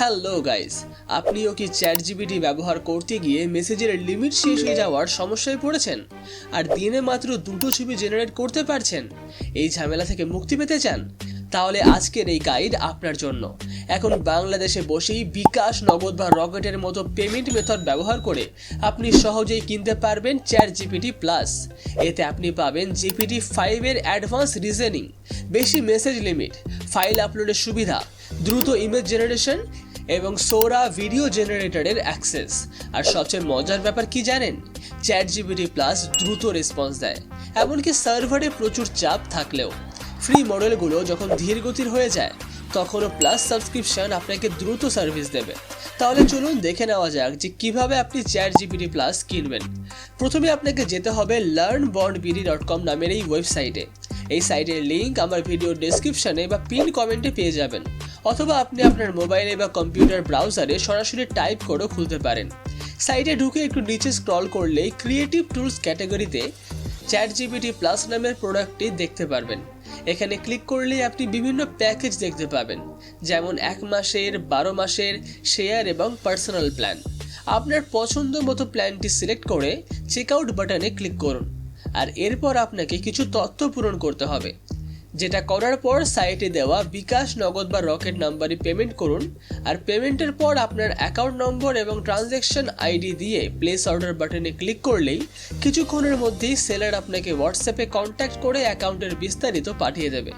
Hello guys আপনিও কি chat GPT ব্যবহার করতে গিয়ে মেসেজের লিমিট শেষ হয়ে যাওয়ার সমস্যায় পড়েছেন? আর দিনে মাত্র দুটো ছবি জেনারেট করতে পারছেন? এই ঝামেলা থেকে মুক্তি পেতে চান? তাহলে আজকের এই গাইড আপনার জন্য। এখন বাংলাদেশে বসেই বিকাশ নগদ বা রকেটের মতো পেমেন্ট মেথড ব্যবহার করে আপনি সহজেই কিনতে পারবেন চ্যাট জিপিটি প্লাস এতে আপনি পাবেন জিপিটি ফাইভের অ্যাডভান্স রিজনিং বেশি মেসেজ লিমিট ফাইল আপলোডের সুবিধা, দ্রুত ইমেজ জেনারেশন এবং সোরা ভিডিও জেনারেটরের অ্যাক্সেস। আর সবচেয়ে মজার ব্যাপার কি জানেন? চ্যাট জিবিটি প্লাস দ্রুত রেসপন্স দেয়, এমনকি সার্ভারে প্রচুর চাপ থাকলেও। ফ্রি মডেলগুলো যখন ধীর গতির হয়ে যায়, তখনও প্লাস সাবস্ক্রিপশন আপনাকে দ্রুত সার্ভিস দেবে। তাহলে চলুন দেখে নেওয়া যাক যে কীভাবে আপনি চ্যাট জিপিটি প্লাস কিনবেন। প্রথমে আপনাকে যেতে হবে learn bond BD dot com নামের এই ওয়েবসাইটে এই সাইটের লিঙ্ক আমার ভিডিও ডেসক্রিপশনে বা পিন কমেন্টে পেয়ে যাবেন। অথবা আপনি আপনার মোবাইলে বা কম্পিউটার ব্রাউজারে সরাসরি টাইপ করেও খুলতে পারেন। সাইটে ঢুকে একটু নিচে স্ক্রল করলে ক্রিয়েটিভ টুলস ক্যাটাগরিতে চ্যাট জিবিটি প্লাস নামের প্রোডাক্টটি দেখতে পারবেন। এখানে ক্লিক করলেই আপনি বিভিন্ন প্যাকেজ দেখতে পাবেন, যেমন এক মাসের, বারো মাসের, শেয়ার এবং পার্সোনাল প্ল্যান। আপনার পছন্দ মতো প্ল্যানটি সিলেক্ট করে চেক আউট বাটনে ক্লিক করুন, আর এরপর আপনাকে কিছু তথ্য পূরণ করতে হবে। যেটা করার পর সাইটে দেওয়া বিকাশ নগদ বা রকেট নাম্বারে পেমেন্ট করুন। আর পেমেন্টের পর আপনার অ্যাকাউন্ট নম্বর এবং ট্রানজ্যাকশন আইডি দিয়ে প্লেস অর্ডার বাটনে ক্লিক করলেই কিছুক্ষণের মধ্যেই সেলার আপনাকে হোয়াটসঅ্যাপে কন্ট্যাক্ট করে অ্যাকাউন্টের বিস্তারিত পাঠিয়ে দেবে।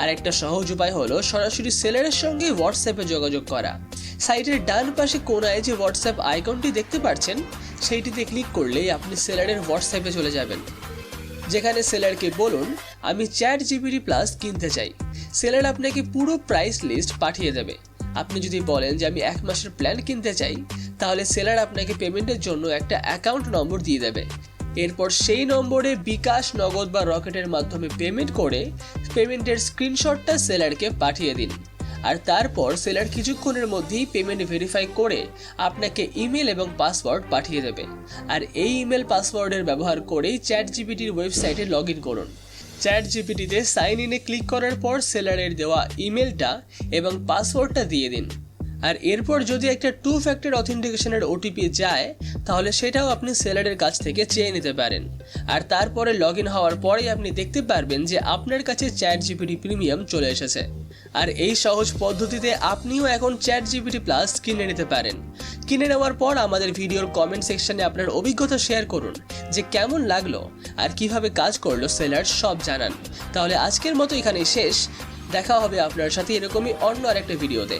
আর একটা সহজ উপায় হলো সরাসরি সেলারের সঙ্গে হোয়াটসঅ্যাপে যোগাযোগ করা। সাইটের ডান পাশে কোনায় যে হোয়াটসঅ্যাপ আইকনটি দেখতে পাচ্ছেন, সেইটিতে ক্লিক করলেই আপনি সেলারের হোয়াটসঅ্যাপে চলে যাবেন। যেখানে সেলারকে বলুন আমি চ্যাট জিবিটি প্লাস কিনতে চাই। সেলার আপনাকে পুরো প্রাইস লিস্ট পাঠিয়ে দেবে। আপনি যদি বলেন যে আমি এক মাসের প্ল্যান কিনতে চাই, তাহলে সেলার আপনাকে পেমেন্টের জন্য একটা অ্যাকাউন্ট নম্বর দিয়ে দেবে। এরপর সেই নম্বরে বিকাশ, নগদ বা রকেটের মাধ্যমে পেমেন্ট করে পেমেন্টের স্ক্রিনশটটা সেলারকে পাঠিয়ে দিন। আর তারপর সেলার কিছুক্ষণের মধ্যেই পেমেন্ট ভেরিফাই করে আপনাকে ইমেল এবং পাসওয়ার্ড পাঠিয়ে দেবে। আর এই ইমেল পাসওয়ার্ডের ব্যবহার করেই চ্যাট জিপিটির ওয়েবসাইটে লগ ইন করুন। চ্যাট জিপিটিতে সাইন ইনে ক্লিক করার পর সেলারের দেওয়া ইমেলটা এবং পাসওয়ার্ডটা দিয়ে দিন। আর এরপর যদি একটা টু ফ্যাক্টর অথেন্টিকেশনের ওটিপি যায়, তাহলে সেটাও আপনি সেলারের কাছ থেকে চেয়ে নিতে পারেন। আর তারপরে লগ ইন হওয়ার পরেই আপনি দেখতে পারবেন যে আপনার কাছে চ্যাট জিপিটি প্রিমিয়াম চলে এসেছে। আর এই সহজ পদ্ধতিতে আপনিও এখন চ্যাট জিপিটি প্লাস কিনে নিতে পারেন। কিনে নেওয়ার পর আমাদের ভিডিওর কমেন্ট সেকশনে আপনার অভিজ্ঞতা শেয়ার করুন, যে কেমন লাগল আর কীভাবে কাজ করল সেলার সব জানান। তাহলে আজকের মতো এখানেই শেষ। দেখা হবে আপনার সাথে এরকমই অন্য আরেকটা ভিডিওতে।